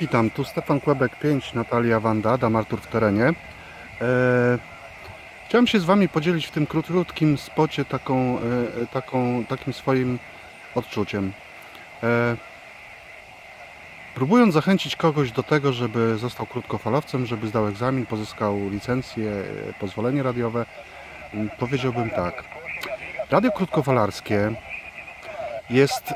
Witam, tu Stefan Kłebek 5, Natalia Wanda, Adam Artur w terenie. E, chciałem się z Wami podzielić w tym krótkim spocie taką, e, taką, takim swoim odczuciem. E, próbując zachęcić kogoś do tego, żeby został krótkofalowcem, żeby zdał egzamin, pozyskał licencję, pozwolenie radiowe, m, powiedziałbym tak. Radio krótkofalarskie jest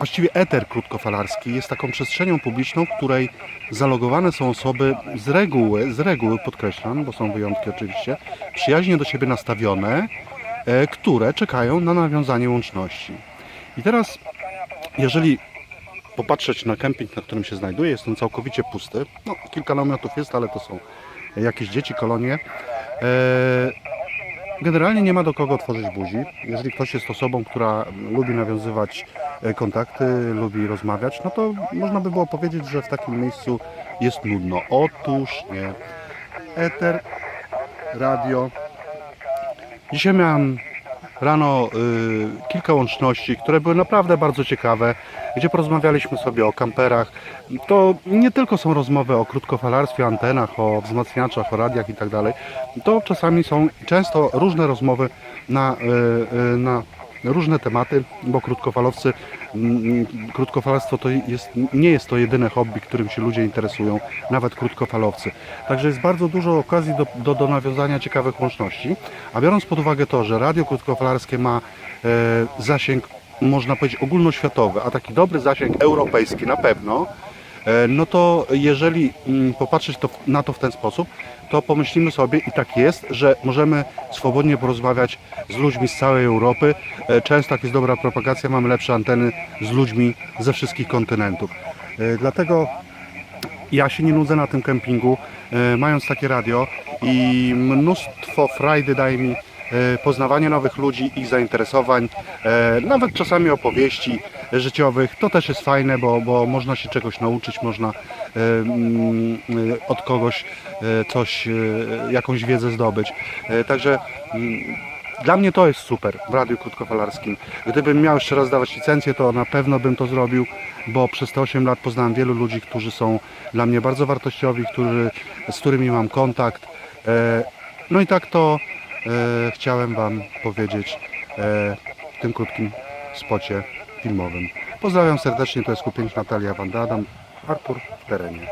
właściwie eter krótkofalarski jest taką przestrzenią publiczną, w której zalogowane są osoby z reguły, z reguły podkreślam, bo są wyjątki oczywiście, przyjaźnie do siebie nastawione, e, które czekają na nawiązanie łączności. I teraz, jeżeli popatrzeć na kemping, na którym się znajduję, jest on całkowicie pusty. No, kilka namiotów jest, ale to są jakieś dzieci, kolonie. Generalnie nie ma do kogo otworzyć buzi. Jeżeli ktoś jest osobą, która lubi nawiązywać e, kontakty, lubi rozmawiać, no to można by było powiedzieć, że w takim miejscu jest nudno. Otóż nie. Eter, radio. Dzisiaj miałem rano y, kilka łączności, które były naprawdę bardzo ciekawe, gdzie porozmawialiśmy sobie o kamperach. To nie tylko są rozmowy o krótkofalarstwie, antenach, o wzmacniaczach, o radiach i tak. To czasami są często różne rozmowy na, y, y, na różne tematy, bo krótkofalowcy, mm, krótkofalarstwo to jest, nie jest to jedyne hobby, którym się ludzie interesują, nawet krótkofalowcy. Także jest bardzo dużo okazji do, do, do nawiązania ciekawych łączności, a biorąc pod uwagę to, że radio krótkofalarskie ma e, zasięg, można powiedzieć, ogólnoświatowy, a taki dobry zasięg europejski na pewno, E, no to jeżeli mm, popatrzeć to, na to w ten sposób, to pomyślimy sobie i tak jest, że możemy swobodnie porozmawiać z ludźmi z całej Europy. E, Często jak jest dobra propagacja, mamy lepsze anteny z ludźmi ze wszystkich kontynentów. E, Dlatego ja się nie nudzę na tym kempingu, e, mając takie radio i mnóstwo frajdy daje mi poznawanie nowych ludzi, ich zainteresowań, nawet czasami opowieści życiowych. To też jest fajne, bo, bo można się czegoś nauczyć, można e, mm, e, od kogoś e, coś, jakąś wiedzę zdobyć. Także mm, dla mnie to jest super w radiu krótkofalarskim. Gdybym miał jeszcze raz dawać licencję, to na pewno bym to zrobił, bo przez te 8 lat poznałem wielu ludzi, którzy są dla mnie bardzo wartościowi, którzy, z którymi mam kontakt. No i tak to chciałem Wam powiedzieć w tym krótkim spocie filmowym. Pozdrawiam serdecznie, to jest Kupięć Natalia Wanda Adam, Artur w terenie.